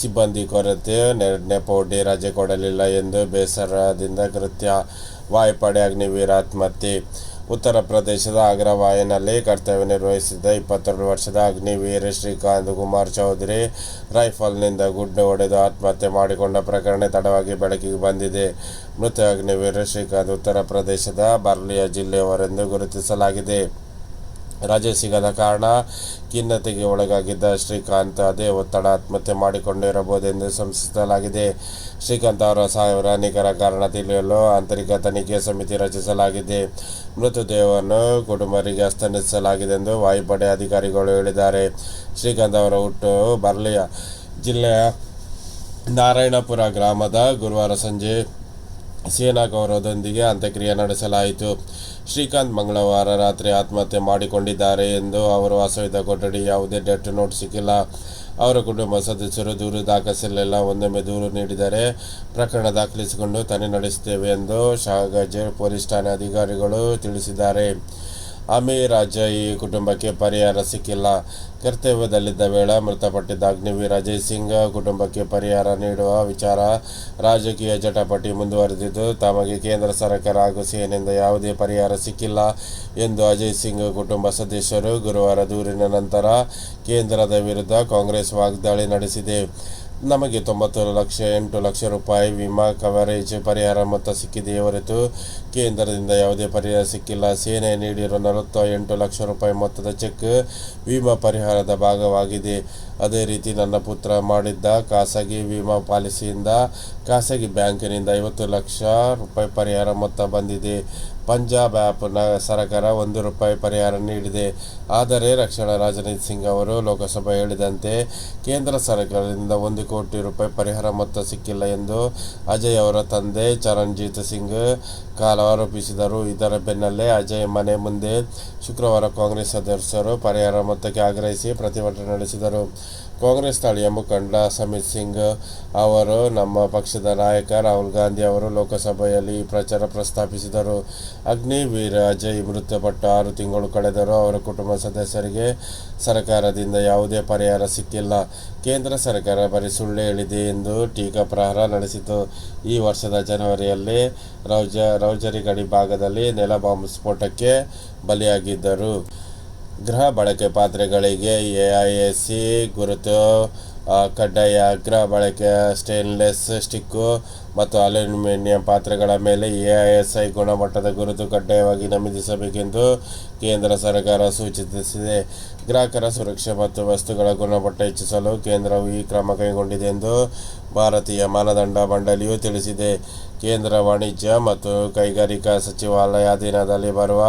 ಸಿಬ್ಬಂದಿ ಕೊರತೆ ನೆಪೋಡಿ ರಜೆ ಕೊಡಲಿಲ್ಲ ಎಂದು ಬೇಸರದಿಂದ ಕೃತ್ಯ. ವಾಯುಪಡೆ ಅಗ್ನಿವೀರ ಆತ್ಮಹತ್ಯೆ ಉತ್ತರ ಪ್ರದೇಶದ ಅಗ್ರವಾಯಿನಲ್ಲಿ ಕರ್ತವ್ಯ ನಿರ್ವಹಿಸಿದ್ದ ಇಪ್ಪತ್ತೆರಡು ವರ್ಷದ ಅಗ್ನಿವೀರ ಶ್ರೀಕಾಂತ್ ಕುಮಾರ್ ಚೌಧರಿ ರೈಫಲ್ನಿಂದ ಗುಡ್ಡು ಹೊಡೆದು ಆತ್ಮಹತ್ಯೆ ಮಾಡಿಕೊಂಡ ಪ್ರಕರಣ ತಡವಾಗಿ ಬೆಳಕಿಗೆ ಬಂದಿದೆ. ಮೃತ ಅಗ್ನಿವೀರ ಶ್ರೀಕಾಂತ್ ಉತ್ತರ ಪ್ರದೇಶದ ಬರ್ಲಿಯಾ ಜಿಲ್ಲೆಯವರೆಂದು ಗುರುತಿಸಲಾಗಿದೆ. ರಜೆ ಸಿಗದ ಕಾರಣ ಖಿನ್ನತೆಗೆ ಒಳಗಾಗಿದ್ದ ಶ್ರೀಕಾಂತ್ ಅದೇ ಒತ್ತಡ ಆತ್ಮಹತ್ಯೆ ಮಾಡಿಕೊಂಡಿರಬಹುದೆಂದು ಸಂಸ್ಥಿಸಲಾಗಿದೆ ಶ್ರೀಕಾಂತ್ ಅವರ ಸಾವಿರ ನಿಖರ ಕಾರಣ ತಿಳಿಯಲು ಆಂತರಿಕ ತನಿಖೆ ಸಮಿತಿ ರಚಿಸಲಾಗಿದೆ. ಮೃತದೇಹವನ್ನು ಕುಟುಂಬರಿಗೆ ಹಸ್ತಾಂತರಿಸಲಾಗಿದೆ ಎಂದು ವಾಯುಪಡೆ ಅಧಿಕಾರಿಗಳು ಹೇಳಿದ್ದಾರೆ. ಶ್ರೀಕಾಂತ್ ಅವರ ಹುಟ್ಟು ಬರ್ಲಿಯ ಜಿಲ್ಲೆಯ ನಾರಾಯಣಪುರ ಗ್ರಾಮದ ಗುರುವಾರ ಸಂಜೆ ಸೇನಾ ಗೌರವದೊಂದಿಗೆ ಅಂತ್ಯಕ್ರಿಯೆ ನಡೆಸಲಾಯಿತು. ಶ್ರೀಕಾಂತ್ ಮಂಗಳವಾರ ರಾತ್ರಿ ಆತ್ಮಹತ್ಯೆ ಮಾಡಿಕೊಂಡಿದ್ದಾರೆ ಎಂದು ಅವರು ವಾಸವಿದ್ದ ಕೊಠಡಿ, ಯಾವುದೇ ಡೆತ್ ನೋಟ್ ಸಿಕ್ಕಿಲ್ಲ. ಅವರ ಕುಟುಂಬ ಸದಸ್ಯರು ದೂರು ದಾಖಲಿಸಲಿಲ್ಲ. ಒಂದೊಮ್ಮೆ ದೂರು ನೀಡಿದರೆ ಪ್ರಕರಣ ದಾಖಲಿಸಿಕೊಂಡು ತನಿಖೆ ನಡೆಸುತ್ತೇವೆ ಎಂದು ಶಾಹಗಜ್ ಪೊಲೀಸ್ ಠಾಣೆ ಅಧಿಕಾರಿಗಳು ತಿಳಿಸಿದ್ದಾರೆ. ಅಮೀರ್ ಅಜಯ್ ಕುಟುಂಬಕ್ಕೆ ಪರಿಹಾರ ಸಿಕ್ಕಿಲ್ಲ. ಕರ್ತವ್ಯದಲ್ಲಿದ್ದ ವೇಳೆ ಮೃತಪಟ್ಟಿದ್ದ ಅಗ್ನಿವೀರ್ ಅಜಯ್ ಸಿಂಗ್ ಕುಟುಂಬಕ್ಕೆ ಪರಿಹಾರ ನೀಡುವ ವಿಚಾರ ರಾಜಕೀಯ ಜಟಾಪಟಿ ಮುಂದುವರೆದಿದ್ದು, ತಮಗೆ ಕೇಂದ್ರ ಸರ್ಕಾರ ಹಾಗೂ ಸೇನೆಯಿಂದ ಯಾವುದೇ ಪರಿಹಾರ ಸಿಕ್ಕಿಲ್ಲ ಎಂದು ಅಜಯ್ ಸಿಂಗ್ ಕುಟುಂಬ ಸದಸ್ಯರು ಗುರುವಾರ ದೂರಿನ ನಂತರ ಕೇಂದ್ರದ ವಿರುದ್ಧ ಕಾಂಗ್ರೆಸ್ ವಾಗ್ದಾಳಿ ನಡೆಸಿದೆ. ನಮಗೆ ತೊಂಬತ್ತು ಲಕ್ಷ, ಎಂಟು ಲಕ್ಷ ರೂಪಾಯಿ ವಿಮಾ ಕವರೇಜ್ ಪರಿಹಾರ ಮೊತ್ತ ಸಿಕ್ಕಿದೆಯೇ ಹೊರತು ಕೇಂದ್ರದಿಂದ ಯಾವುದೇ ಪರಿಹಾರ ಸಿಕ್ಕಿಲ್ಲ. ಸೇನೆ ನೀಡಿರುವ ನಲವತ್ತ ಎಂಟು ಲಕ್ಷ ರೂಪಾಯಿ ಮೊತ್ತದ ಚೆಕ್ ವಿಮಾ ಪರಿಹಾರದ ಭಾಗವಾಗಿದೆ. ಅದೇ ರೀತಿ ನನ್ನ ಪುತ್ರ ಮಾಡಿದ್ದ ಖಾಸಗಿ ವಿಮಾ ಪಾಲಿಸಿಯಿಂದ ಖಾಸಗಿ ಬ್ಯಾಂಕಿನಿಂದ ಐವತ್ತು ಲಕ್ಷ ರೂಪಾಯಿ ಪರಿಹಾರ ಮೊತ್ತ ಬಂದಿದೆ. ಪಂಜಾಬ್ ಆ್ಯಪ್ನ ಸರ್ಕಾರ ಒಂದು ರೂಪಾಯಿ ಪರಿಹಾರ ನೀಡಿದೆ. ಆದರೆ ರಕ್ಷಣಾ ರಾಜನಾಥ್ ಸಿಂಗ್ ಅವರು ಲೋಕಸಭೆ ಹೇಳಿದಂತೆ, ಕೇಂದ್ರ ಸರ್ಕಾರದಿಂದ ಒಂದು ಕೋಟಿ ರೂಪಾಯಿ ಪರಿಹಾರ ಮೊತ್ತ ಸಿಕ್ಕಿಲ್ಲ ಎಂದು ಅಜಯ್ ಅವರ ತಂದೆ ಚರಣ್ಜೀತ್ ಸಿಂಗ್ ಕಾಲ ಆರೋಪಿಸಿದರು ಇದರ ಬೆನ್ನಲ್ಲೇ ಅಜಯ್ ಮನೆ ಮುಂದೆ ಶುಕ್ರವಾರ ಕಾಂಗ್ರೆಸ್ ಸದಸ್ಯರು ಪರಿಹಾರ ಮೊತ್ತಕ್ಕೆ ಆಗ್ರಹಿಸಿ ಪ್ರತಿಭಟನೆ ನಡೆಸಿದರು. ಕಾಂಗ್ರೆಸ್ ಸ್ಥಳೀಯ ಮುಖಂಡ ಸಮಿತ್ ಸಿಂಗ್ ಅವರು, ನಮ್ಮ ಪಕ್ಷದ ನಾಯಕ ರಾಹುಲ್ ಗಾಂಧಿ ಅವರು ಲೋಕಸಭೆಯಲ್ಲಿ ಪ್ರಚಾರ ಪ್ರಸ್ತಾಪಿಸಿದರು. ಅಗ್ನಿವೀರ ಅಜಯ್ ಮೃತಪಟ್ಟು ಆರು ತಿಂಗಳು ಕಳೆದರೂ ಅವರ ಕುಟುಂಬ ಸದಸ್ಯರಿಗೆ ಸರ್ಕಾರದಿಂದ ಯಾವುದೇ ಪರಿಹಾರ ಸಿಕ್ಕಿಲ್ಲ. ಕೇಂದ್ರ ಸರ್ಕಾರ ಬರೀ ಸುಳ್ಳು ಹೇಳಿದೆ ಎಂದು ಟೀಕಾ ಪ್ರಹಾರ ನಡೆಸಿತು. ಈ ವರ್ಷದ ಜನವರಿಯಲ್ಲಿ ರೌಜ ರೌಜರಿ ಗಡಿ ಭಾಗದಲ್ಲಿ ನೆಲ ಬಾಂಬ್ ಸ್ಫೋಟಕ್ಕೆ ಬಲಿಯಾಗಿದ್ದರು. ಗೃಹ ಬಳಕೆ ಪಾತ್ರೆಗಳಿಗೆ ಎಐಎಸಿ ಗುರುತು ಆ, ಕಡ್ಡಾಯ ಗೃಹ ಬಳಕೆಯ ಸ್ಟೇನ್ಲೆಸ್ ಸ್ಟಿಕ್ಕು ಮತ್ತು ಅಲ್ಯೂಮಿನಿಯಂ ಪಾತ್ರೆಗಳ ಮೇಲೆ ಎಐಎಸ್ಐ ಗುಣಮಟ್ಟದ ಗುರುತು ಕಡ್ಡಾಯವಾಗಿ ನಮೂದಿಸಬೇಕೆಂದು ಕೇಂದ್ರ ಸರ್ಕಾರ ಸೂಚಿಸಿದೆ. ಗ್ರಾಹಕರ ಸುರಕ್ಷೆ ಮತ್ತು ವಸ್ತುಗಳ ಗುಣಮಟ್ಟ ಹೆಚ್ಚಿಸಲು ಕೇಂದ್ರವು ಈ ಕ್ರಮ ಕೈಗೊಂಡಿದೆ ಎಂದು ಭಾರತೀಯ ಮಾನದಂಡ ಮಂಡಳಿಯು ತಿಳಿಸಿದೆ. ಕೇಂದ್ರ ವಾಣಿಜ್ಯ ಮತ್ತು ಕೈಗಾರಿಕಾ ಸಚಿವಾಲಯ ಅಧೀನದಲ್ಲಿ ಬರುವ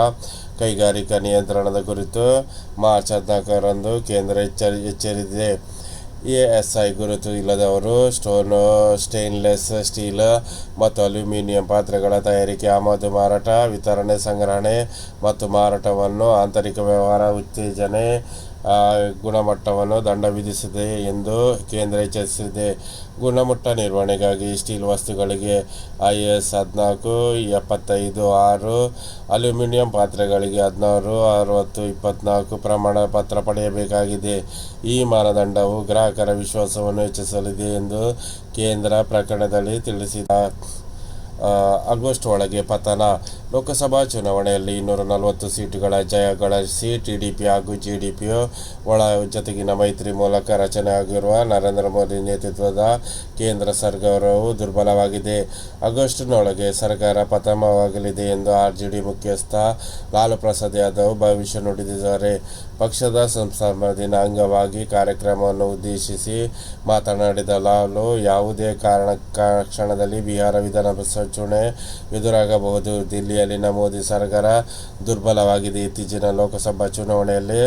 ಕೈಗಾರಿಕಾ ನಿಯಂತ್ರಣದ ಕುರಿತು ಮಾರ್ಚ್ ಹದಿನಾಲ್ಕರಂದು ಕೇಂದ್ರ ಎಚ್ಚರಿ ಎಸ್ ಐ ಗುರುತು ಇಲ್ಲದವರು ಸ್ಟೋನ್ ಸ್ಟೇನ್ಲೆಸ್, ಸ್ಟೀಲ್ ಮತ್ತು ಅಲ್ಯೂಮಿನಿಯಂ ಪಾತ್ರೆಗಳ ತಯಾರಿಕೆ, ಆಮದು, ಮಾರಾಟ, ವಿತರಣೆ, ಸಂಗ್ರಹಣೆ ಮತ್ತು ಮಾರಾಟವನ್ನು ಆಂತರಿಕ ವ್ಯವಹಾರ, ಉತ್ತೇಜನೆ ಗುಣಮಟ್ಟವನ್ನು ದಂಡ ವಿಧಿಸಿದೆ ಎಂದು ಕೇಂದ್ರ ಎಚ್ಚರಿಸಿದೆ. ಗುಣಮಟ್ಟ ನಿರ್ವಹಣೆಗಾಗಿ ಸ್ಟೀಲ್ ವಸ್ತುಗಳಿಗೆ ಐ ಎಸ್ ಹದಿನಾಲ್ಕು, ಎಪ್ಪತ್ತೈದು, ಆರು, ಅಲ್ಯೂಮಿನಿಯಂ ಪಾತ್ರೆಗಳಿಗೆ ಹದಿನಾರು, ಅರವತ್ತು ಇಪ್ಪತ್ತ್ನಾಲ್ಕು ಪ್ರಮಾಣ ಪತ್ರ ಪಡೆಯಬೇಕಾಗಿದೆ. ಈ ಮಾನದಂಡವು ಗ್ರಾಹಕರ ವಿಶ್ವಾಸವನ್ನು ಹೆಚ್ಚಿಸಲಿದೆ ಎಂದು ಕೇಂದ್ರ ಪ್ರಕರಣದಲ್ಲಿ ತಿಳಿಸಿದ ಆಗಸ್ಟ್ ಒಳಗೆ ಪತನ. ಲೋಕಸಭಾ ಚುನಾವಣೆಯಲ್ಲಿ ಇನ್ನೂರ ನಲವತ್ತು ಸೀಟುಗಳ ಜಯ ಗಳಿಸಿ ಟಿಡಿಪಿ ಹಾಗೂ ಜಿಡಿಪಿಯು ಒಳ ಜೊತೆಗಿನ ಮೈತ್ರಿ ಮೂಲಕ ರಚನೆಯಾಗಿರುವ ನರೇಂದ್ರ ಮೋದಿ ನೇತೃತ್ವದ ಕೇಂದ್ರ ಸರ್ಕಾರವು ದುರ್ಬಲವಾಗಿದೆ. ಆಗಸ್ಟ್ನೊಳಗೆ ಸರ್ಕಾರ ಪತನವಾಗಲಿದೆ ಎಂದು ಆರ್ಜೆಡಿ ಮುಖ್ಯಸ್ಥ ಲಾಲು ಪ್ರಸಾದ್ ಯಾದವ್ ಭವಿಷ್ಯ ನುಡಿದಿದ್ದಾರೆ. ಪಕ್ಷದ ಸಂಸ್ಥಾಪನಾ ದಿನ ಅಂಗವಾಗಿ ಕಾರ್ಯಕ್ರಮವನ್ನು ಉದ್ದೇಶಿಸಿ ಮಾತನಾಡಿದ ಲಾಲು, ಯಾವುದೇ ಕಾರಣ ಕ್ಷಣದಲ್ಲಿ ಬಿಹಾರ ವಿಧಾನಸಭೆ ಚುನಾವಣೆ ಎದುರಾಗಬಹುದು. ದಿಲ್ಲಿಯಲ್ಲಿನ ಮೋದಿ ಸರ್ಕಾರ ದುರ್ಬಲವಾಗಿದೆ. ಇತ್ತೀಚಿನ ಲೋಕಸಭಾ ಚುನಾವಣೆಯಲ್ಲಿ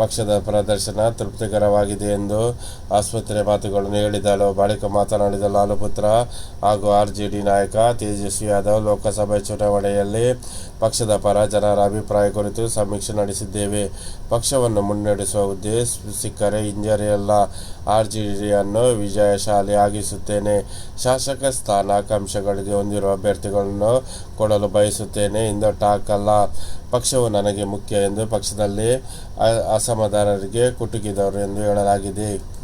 ಪಕ್ಷದ ಪ್ರದರ್ಶನ ತೃಪ್ತಿಕರವಾಗಿದೆ ಎಂದು ಆಸ್ಪತ್ರೆ ಮಾತುಗಳನ್ನು ಹೇಳಿದಳು. ಬಳಿಕ ಮಾತನಾಡಿದ ಲಾಲು ಪುತ್ರ ಹಾಗೂ ಆರ್ಜೆಡಿ ನಾಯಕ ತೇಜಸ್ವಿ ಯಾದವ್, ಲೋಕಸಭೆ ಚುನಾವಣೆಯಲ್ಲಿ ಪಕ್ಷದ ಪರ ಜನರ ಅಭಿಪ್ರಾಯ ಕುರಿತು ಸಮೀಕ್ಷೆ ನಡೆಸಿದ್ದೇವೆ. ಪಕ್ಷವನ್ನು ಮುನ್ನಡೆಸುವ ಉದ್ದೇಶ ಸಿಕ್ಕರೆ ಹಿಂಜರಿಯಲ್ಲ ಡಿಯನ್ನು ವಿಜಯಶಾಲಿ ಆಗಿಸುತ್ತೇನೆ ಶಾಸಕ ಸ್ಥಾನ ಆಕಾಂಕ್ಷೆಗಳಿಗೆ ಹೊಂದಿರುವ ಅಭ್ಯರ್ಥಿಗಳನ್ನು ಕೊಡಲು ಬಯಸುತ್ತೇನೆ ಎಂದು ಟಾಕ್ ಅಲ್ಲ ಪಕ್ಷವು ನನಗೆ ಮುಖ್ಯ ಎಂದು ಪಕ್ಷದಲ್ಲಿ ಅಸಮಾಧಾನರಿಗೆ ಕುಟುಕಿದವರು ಎಂದು ಹೇಳಲಾಗಿದೆ.